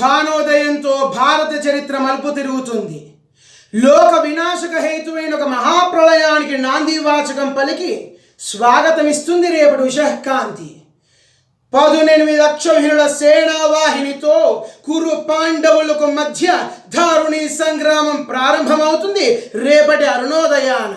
భానోదయంతో భారత చరిత్ర మలుపు తిరుగుతుంది. లోక వినాశక హేతువైన ఒక మహాప్రళయానికి నాందివాచకం పలికి స్వాగతమిస్తుంది రేపటి ఉషఃకాంతి పదునెనిమిది అక్షౌహిణుల సేనావాహినితో కురు పాండవులకు మధ్య దారుణి సంగ్రామం ప్రారంభమవుతుంది రేపటి అరుణోదయాన.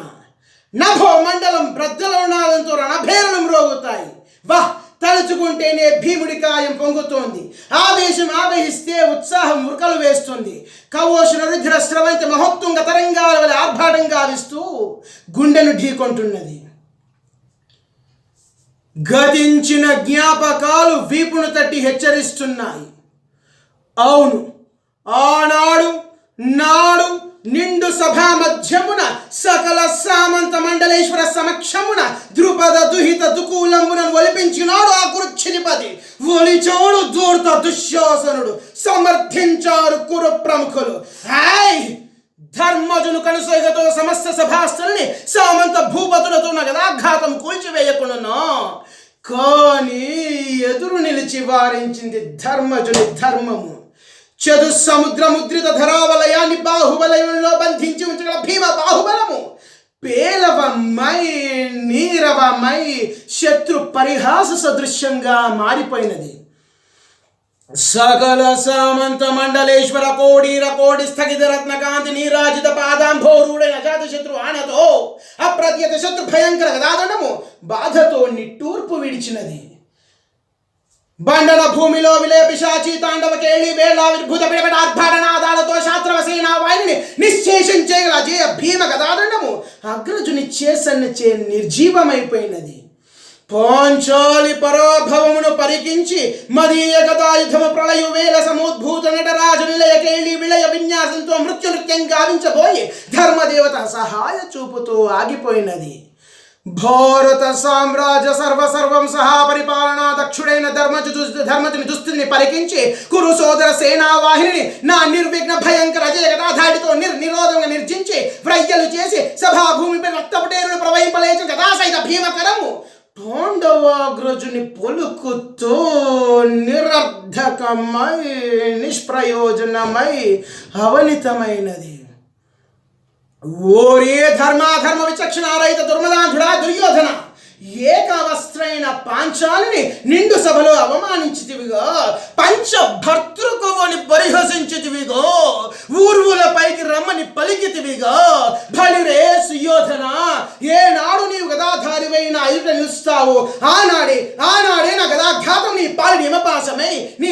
నభో మండలం బ్రద్దలనాదంతో రణభేరణం రోగుతాయి. వాహ్! తలుచుకుంటేనే భీముడి కాయం పొంగుతోంది. ఆవేశం ఆవేశిస్తే ఉత్సాహం ఉరకలు వేస్తుంది. కవోషణ రుద్ర స్రవంతి మహోత్తుంగ తరంగాల వలె ఆర్భాటం గావిస్తూ గుండెను ఢీకొంటున్నది. గతించిన జ్ఞాపకాలు వీపును తట్టి హెచ్చరిస్తున్నాయి. అవును ఆనాడు నాడు నిండు సభా మధ్యమున సకల సామంత మండలేశ్వర సమక్షమున ద్రుపద దుహిత దుకూలములను ఒలిపించినాడు ఆ ఒలిచోడు దూర్త దుశ్శాసనుడు సమర్థించారు కురు ప్రముఖులు. హాయ్ ధర్మజును కనుసైగతో సమస్త సభాస్తుల్ని సామంత భూపతులతో నగదాఘాతం కూల్చివేయకును కానీ ఎదురు నిలిచి వారించింది ధర్మజుని ధర్మము. చదు సముద్రముద్రిత ధరావలయాన్ని బాహుబలయంలో బంధించి ఉంచగల భీమ పేలవమై నీరవమై శత్రు పరిహాస సదృశ్యంగా మారిపోయినది. సకల సామంత మండలేశ్వర కోడీర కోడి స్థగిత రత్నకాంతి నీరాజిత పాదాంభోరుడైన అజాత శత్రు ఆనతో అప్రత్యత శత్రు భయంకర గదాదనము బాధతో నిట్టూర్పు విడిచినది. బండల భూమిలో విలేపిశాచి తాండవ కేళి వేళ విభూత పిడబెడ ఆర్భాటనాదాలతో శాస్త్రవసేనా వారిని నిశ్శేషం చేయగల జయ భీమ గదాదన అగ్రజుని చేసన్నచే నిర్జీవమైపోయినది. పోంచోలి పరాభవమును పరికించి మదీయ గదాయుధము ప్రళయు వేల సముద్భూత నటరాజు నిలయ కేళి విలయ విన్యాసంతో మృత్యునృత్యం గావించబోయి ధర్మదేవత సహాయ చూపుతూ ఆగిపోయినది. భారత సామ్రాజ్య సర్వ సర్వం సహా పరిపాలనా దక్షుడైన ధర్మ ధర్మతిని దుస్థితిని పరికించి కురు సోదర సేనావాహిని నా నిర్విఘ్న భయంకర జయగదాధాడితో నిర్ నిరోధంగా నిర్జించి వ్రయ్యలు చేసి సభాభూమిపై రక్తపుటేరులు ప్రవహింపలేచ గదాసైత భీమకరము పాండవాగ్రజుని పొలుకుతో నిరర్ధకమై నిష్ప్రయోజనమై అవనితమైనది. ఓరే ధర్మాధర్మ విచక్షణారహిత దుర్మదా దుర్యోధన ఏకవస్త్రైన పాంచాలిని నిండు సభలో అవమానించితివిగా పంచ పరిహసించితివిగో ఊర్వుల పైకి రమ్మని పలికితివిగా బలిరే సుయోధన ఏనాడు నీవు గదాధారివైన ఎదుట నిలుస్తావు ఆనాడే ఆనాడే నా గదాఘాతం నీ పాలి నిమపాసమై నీ